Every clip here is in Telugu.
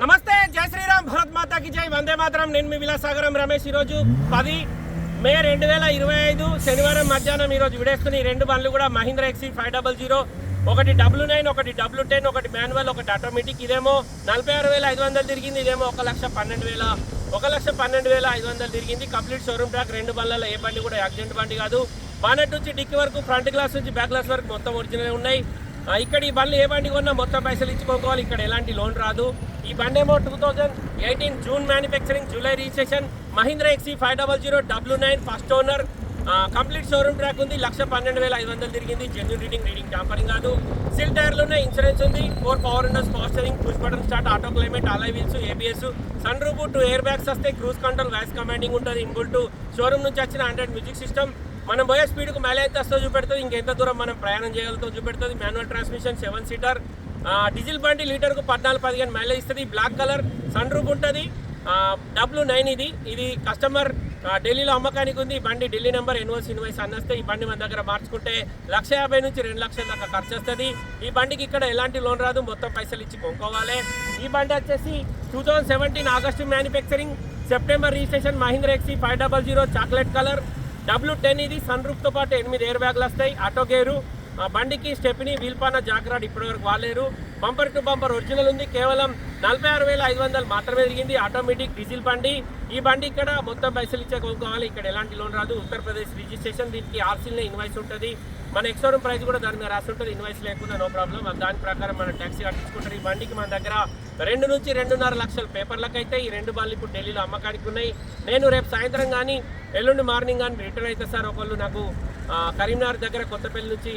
నమస్తే జై శ్రీరామ్ భరత్ మాతాకి జై. వందే మాతరం. నేను మీ విలాసాగరం రమేష్. ఈరోజు పది మే రెండు వేల ఇరవై ఐదు శనివారం మధ్యాహ్నం ఈరోజు విడేస్తున్న ఈ రెండు బండ్లు కూడా Mahindra XUV five double zero ఒకటి డబ్ల్యూ నైన్ ఒకటి డబ్ల్యూ టెన్ ఒకటి మాన్యువల్ ఒకటి ఆటోమేటిక్ ఇదేమో నలభై ఆరు వేల ఐదు వందలు తిరిగింది. ఇదేమో ఒక లక్ష పన్నెండు వేల ఒక లక్ష పన్నెండు వేల ఐదు వందలు తిరిగింది. కంప్లీట్ షోరూమ్ ట్రాక్ రెండు బండ్లలో ఏ బండి కూడా యాక్సిడెంట్ బండి కాదు. బానెట్ నుంచి డిక్కి వరకు ఫ్రంట్ గ్లాస్ నుంచి బ్యాక్ గ్లాస్ వరకు మొత్తం ఒరిజినల్ ఉన్నాయి. ఇక్కడ ఈ బండ్లు ఏ బండి కొన్నా మొత్తం పైసలు ఇచ్చుకోవాలి. ఇక్కడ ఎలాంటి లోన్ రాదు. ఈ బండి ఏమో two thousand eighteen June manufacturing July registration Mahindra XUV five double zero W nine first owner complete showroom track ఉంది. లక్ష పన్నెండు వేల ఐదు వందలు తిరిగింది. జెన్యున్ రీడింగ్ రీడింగ్ టాంపరింగ్ కాదు. సిల్ టైర్లు ఉన్నాయి ఇన్సూరెన్స్ ఉంది. Four power windows power steering push button start auto climate alloy wheels ABS sun roof two air bags వస్తాయి క్రూజ్ కంట్రోల్ వాయిస్ కమాండింగ్ ఉంటుంది. ఇన్బుల్ టు షోరూమ్ నుంచి వచ్చిన హండ్రెడ్ మ్యూజిక్ సిస్టమ్ మనం పోయే స్పీడ్కు మైలేజ్ ఎంత వస్తుందో చూపెడుతుంది ఇంకెంత దూరం మనం ప్రయాణం చేయగలుగుతాం చూపెడుతుంది. Manual transmission seven seater diesel బండి లీటర్కు పద్నాలుగు పదిహేను మైలేజ్ ఇస్తుంది. బ్లాక్ కలర్ సన్ రూప్ ఉంటుంది. డబ్ల్యూ నైన్ ఇది. ఇది కస్టమర్ ఢిల్లీలో అమ్మకానికి ఉంది. ఈ బండి ఢిల్లీ నెంబర్ ఎన్ఓసి ఇన్వాయిస్ అన్నస్తే ఈ బండి మన దగ్గర మార్చుకుంటే లక్ష యాభై నుంచి రెండు లక్షల దాకా ఖర్చు వస్తుంది. ఈ బండికి ఇక్కడ ఎలాంటి లోన్ రాదు. మొత్తం పైసలు ఇచ్చి కొనుక్కోవాలి. ఈ బండి వచ్చేసి two thousand seventeen August manufacturing September registration Mahindra XUV five double zero chocolate colour W ten ఇది సన్ రూఫ్తో పాటు ఎనిమిది ఎయిర్ బ్యాగ్లు వస్తాయి. ఆటో గేరు బండికి స్టెప్ని వీల్పాన జాక్రాడ్ ఇప్పటివరకు వాలేరు బంపర్ టు బంపర్ ఒరిజినల్ ఉంది. కేవలం నలభై ఆరు వేల ఐదు వందలు మాత్రమే తిరిగింది ఆటోమేటిక్ డీజిల్ బండి. ఈ బండి ఇక్కడ మొత్తం పైసలు ఇచ్చే కొనుక్కోవాలి ఇక్కడ ఎలాంటి లోన్ రాదు. ఉత్తరప్రదేశ్ రిజిస్ట్రేషన్ దీనికి ఆర్సీలో ఇన్వాయిస్ ఉంటుంది. మన ఎక్స్టోరూమ్ ప్రైస్ కూడా దాని మీద రాసి ఉంటుంది ఇన్వాయిస్ లేకుండా నో ప్రాబ్లం దాని ప్రకారం మనం ట్యాక్సీ కట్టించుకుంటారు. ఈ బండికి మన దగ్గర రెండు నుంచి రెండున్నర లక్షల పేపర్లకు అయితే ఈ రెండు బండ్లు ఇప్పుడు ఢిల్లీలో అమ్మకానికి ఉన్నాయి. నేను రేపు సాయంత్రం కానీ ఎల్లుండి మార్నింగ్ కానీ రిటర్న్ అయితే సార్ ఒకళ్ళు నాకు కరీంనగర్ దగ్గర కొత్తపల్లి నుంచి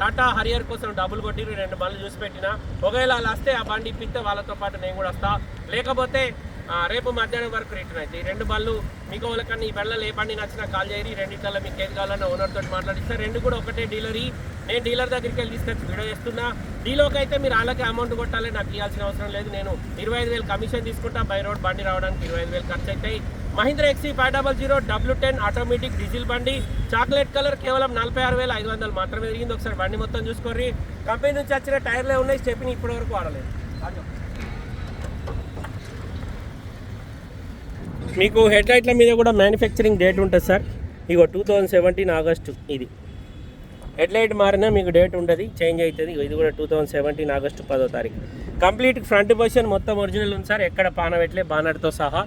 టాటా హరియర్ కోసం డబ్బులు కొట్టి రెండు బండ్లు చూసి పెట్టిన. ఒకవేళ వాళ్ళు వస్తే ఆ బండి ఇప్పిస్తే వాళ్ళతో పాటు నేను కూడా వస్తా. లేకపోతే రేపు మధ్యాహ్నం వరకు రిటర్న్ అవుతాయి ఈ రెండు బళ్ళు మీకు వాళ్ళకన్నా ఈ బళ్ళలో ఏ బండి నచ్చినా కాల్ చేయరు రెండింటిలో మీకు ఏది కావాలన్నా ఓనర్తో తోటి రెండు కూడా ఒకటే డీలర్ నేను డీలర్ దగ్గరికి వెళ్ళి తీసుకొచ్చి వీడియో చేస్తున్నా. డీలోకి అయితే మీరు వాళ్ళకి అమౌంట్ కొట్టాలి నాకు ఇవ్వాల్సిన అవసరం లేదు. నేను ఇరవై ఐదు వేలు కమిషన్ తీసుకుంటా బై రోడ్ బండి రావడానికి ఇరవై ఐదు వేలు ఖర్చు అవుతాయి Mahindra XUV five double zero W ten automatic diesel బండి. చాక్లెట్ కలర్ కేవలం నలభై ఆరు వేల ఐదు వందలు మాత్రమే జరిగింది ఒకసారి బండి మొత్తం చూసుకోర్రి. కంపెనీ నుంచి వచ్చిన టైర్లే ఉన్నాయి స్టెప్ని ఇప్పటివరకు వాడలేదు. మీకు హెడ్ లైట్ల మీద కూడా మ్యానుఫ్యాక్చరింగ్ డేట్ ఉంటుంది సార్. ఇగో టూ థౌజండ్ సెవెంటీన్ ఆగస్టు ఇది. హెడ్ లైట్ మారినా మీకు డేట్ ఉంటుంది చేంజ్ అవుతుంది. ఇది కూడా టూ థౌజండ్ సెవెంటీన్ ఆగస్టు పదో తారీఖు. కంప్లీట్ ఫ్రంట్ పొజిషన్ మొత్తం ఒరిజినల్ ఉంది సార్. ఎక్కడ పానవెట్లే బానర్తో సహా.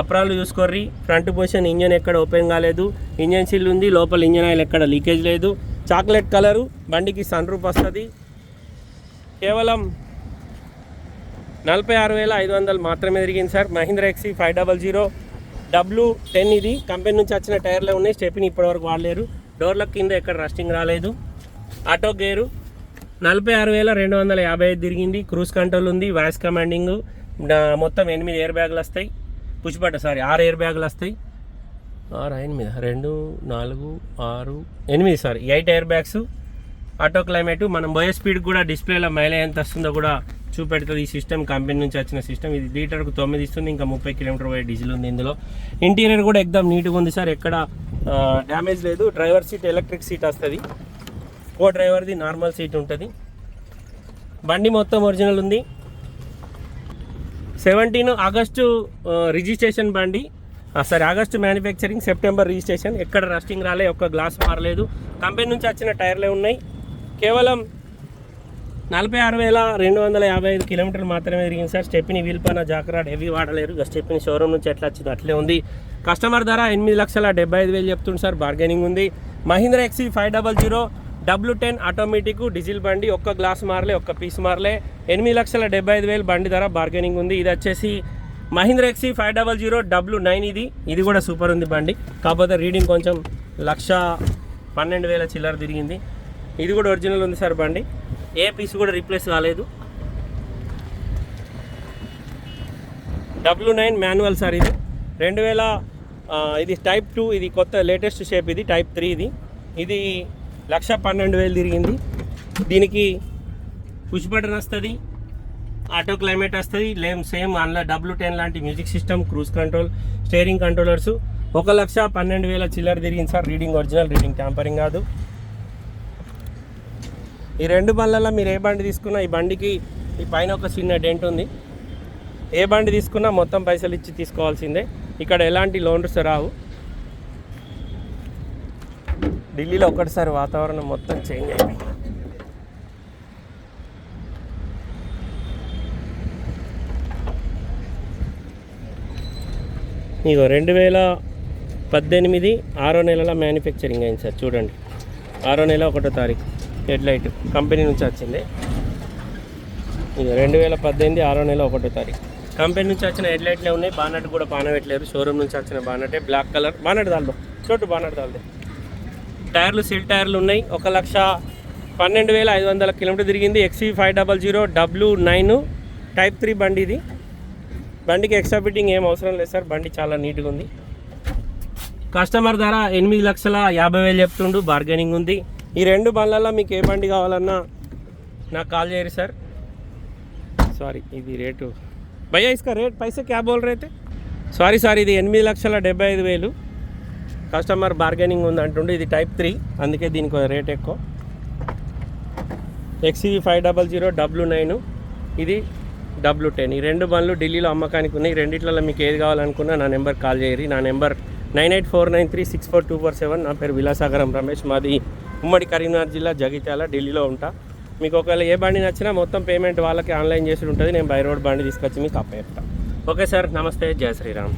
అప్రాలు చూసుకోర్రి. ఫ్రంట్ పొజిషన్ ఇంజన్ ఎక్కడ ఓపెన్ కాలేదు. ఇంజన్ సీల్ ఉంది లోపల ఇంజన్ ఆయిల్ ఎక్కడ లీకేజ్ లేదు. చాక్లెట్ కలరు బండికి సన్ రూప్ వస్తుంది. కేవలం నలభై ఆరు వేల ఐదు వందలు మాత్రమే తిరిగింది sir. Mahindra XUV five double zero W ten ఇది. కంపెనీ నుంచి వచ్చిన టైర్లే ఉన్నాయి. స్టెప్ని ఇప్పటివరకు వాడలేరు. డోర్ల కింద ఎక్కడ రస్టింగ్ రాలేదు. ఆటో గేరు నలభై ఆరు వేల రెండు వందల యాభై ఐదు తిరిగింది. క్రూజ్ కంట్రోల్ ఉంది. Voice commanding. మొత్తం ఎనిమిది ఎయిర్ బ్యాగులు వస్తాయి. పుష్పట సారీ ఆరు ఎయిర్ బ్యాగులు వస్తాయి. ఆరు ఎనిమిది రెండు నాలుగు ఆరు ఎనిమిది sorry eight air bags. Auto climate మనం పోయే స్పీడ్ కూడా డిస్ప్లేలో మైలేజ్ ఎంత వస్తుందో కూడా చూపెడుతుంది ఈ సిస్టమ్ కంపెనీ నుంచి వచ్చిన సిస్టమ్. ఇది లీటర్కు తొమ్మిది ఇస్తుంది ఇంకా ముప్పై కిలోమీటర్ పోయే డీజిల్ ఉంది ఇందులో. ఇంటీరియర్ కూడా ఎక్దమ్ నీట్గా ఉంది సార్. ఎక్కడ డ్యామేజ్ లేదు. డ్రైవర్ సీట్ ఎలక్ట్రిక్ సీట్ వస్తుంది. కో డ్రైవర్ది నార్మల్ సీట్ ఉంటుంది. బండి మొత్తం ఒరిజినల్ ఉంది. సెవెంటీన్ ఆగస్టు రిజిస్ట్రేషన్ బండి. సరే ఆగస్టు మ్యానుఫ్యాక్చరింగ్ సెప్టెంబర్ రిజిస్ట్రేషన్. ఎక్కడ రస్టింగ్ రాలే ఒక్క గ్లాస్ మారలేదు. కంపెనీ నుంచి వచ్చిన టైర్లే ఉన్నాయి. కేవలం నలభై ఆరు వేల రెండు వందల యాభై ఐదు కిలోమీటర్లు మాత్రమే తిరిగింది సార్. స్టెప్ని వీల్పైన జాకరాడ్ హెవీ వాడలేరు స్టెప్ని షోరూమ్ నుంచి ఎట్లా వచ్చింది అట్లే ఉంది. కస్టమర్ ధర ఎనిమిది లక్షల డెబ్బై ఐదు వేలు చెప్తుంది సార్. బార్గెనింగ్ ఉంది. Mahindra XUV five double zero W ten automatic diesel బండి ఒక్క గ్లాస్ మారలే ఒక్క పీస్ మారలే. ఎనిమిది లక్షల డెబ్బై ఐదు వేలు బండి ధర బార్గెనింగ్ ఉంది. ఇది వచ్చేసి Mahindra XUV five double zero W nine ఇది. ఇది కూడా సూపర్ ఉంది బండి. కాకపోతే రీడింగ్ కొంచెం లక్ష పన్నెండు వేల చిల్లర తిరిగింది. ఇది కూడా ఒరిజినల్ ఉంది సార్ బండి. ఏ పీస్ కూడా రీప్లేస్ కాలేదు. డబ్ల్యూ నైన్ మాన్యువల్ సార్ ఇది. రెండు వేల ఇది టైప్ టూ ఇది కొత్త లేటెస్ట్ షేప్ ఇది టైప్ త్రీ ఇది. ఇది లక్ష పన్నెండు వేలు తిరిగింది. దీనికి పుష్ బటన్ వస్తుంది ఆటో క్లైమేట్ వస్తుంది. లేమ్ సేమ్ అందులో డబ్ల్యూ టెన్ లాంటి music system cruise control steering controllers. ఒక లక్ష పన్నెండు వేల చిల్లర తిరిగింది sir. Reading original reading tampering కాదు. ఈ రెండు బండ్లలో మీరు ఏ బండి తీసుకున్నా ఈ బండికి ఈ పైన ఒక చిన్న డెంట్ ఉంది. ఏ బండి తీసుకున్నా మొత్తం పైసలు ఇచ్చి తీసుకోవాల్సిందే. ఇక్కడ ఎలాంటి లోన్స్ రావు. ఢిల్లీలో ఒకటిసారి వాతావరణం మొత్తం చేంజ్ అయిపోయింది. ఇగో రెండు వేల పద్దెనిమిది ఆరో నెలల మ్యానుఫ్యాక్చరింగ్ అయింది సార్ చూడండి. ఆరో నెల ఒకటో తారీఖు. హెడ్ లైట్ కంపెనీ నుంచి వచ్చింది. ఇది రెండు వేల పద్దెనిమిది ఆరో నెల ఒకటో తారీఖు. కంపెనీ నుంచి వచ్చిన హెడ్ లైట్లే ఉన్నాయి. బానట్ కూడా పానబెట్టలేరు షోరూమ్ నుంచి వచ్చిన బానటే. Black colour. బానట్ దాల్దో చోటు బానట్ దాల్దే టైర్లు సిల్ టైర్లు ఉన్నాయి. ఒక లక్ష పన్నెండు వేల ఐదు వందల కిలోమీటర్ తిరిగింది. XUV five double zero W nine type three బండి ఇది. బండికి ఎక్స్ట్రా ఫిట్టింగ్ ఏం అవసరం లేదు సార్. బండి చాలా నీట్గా ఉంది. కస్టమర్ ధర ఎనిమిది లక్షల యాభై వేలు చెప్తుండు. బార్గెనింగ్ ఉంది. ఈ రెండు బండ్లలో మీకు ఏ బండి కావాలన్నా నాకు కాల్ చేయరు సార్. సారీ ఇది రేటు. భయ్యా ఇసుక రేట్ పైసే క్యాబ్ బోల్ రైతే సారీ సార్ ఇది ఎనిమిది లక్షల డెబ్బై ఐదు వేలు. కస్టమర్ బార్గెనింగ్ ఉంది అంటుండే ఇది టైప్ త్రీ అందుకే దీనికి రేట్ ఎక్కువ. XUV five double zero W nine ఇది డబ్ల్యూ టెన్ ఈ రెండు బండ్లు ఢిల్లీలో అమ్మకానికి ఉన్నాయి. రెండిట్లలో మీకు ఏది కావాలనుకున్నా నా నెంబర్ కాల్ చేయరు. నా number nine eight four nine three six four two four seven. నా పేరు విలాసాగరం రమేష్. మాది ఉమ్మడి కరీంనగర్ జిల్లా జగిత్యాల ఢిల్లీలో ఉంటా. మీకు ఒకవేళ ఏ బండి నచ్చినా మొత్తం పేమెంట్ వాళ్ళకి ఆన్లైన్ చేసి ఉంటుంది. నేను బై రోడ్ బండి తీసుకొచ్చి మీకు అప్పచెప్తా. ఓకే సార్ నమస్తే. జయ శ్రీరామ్.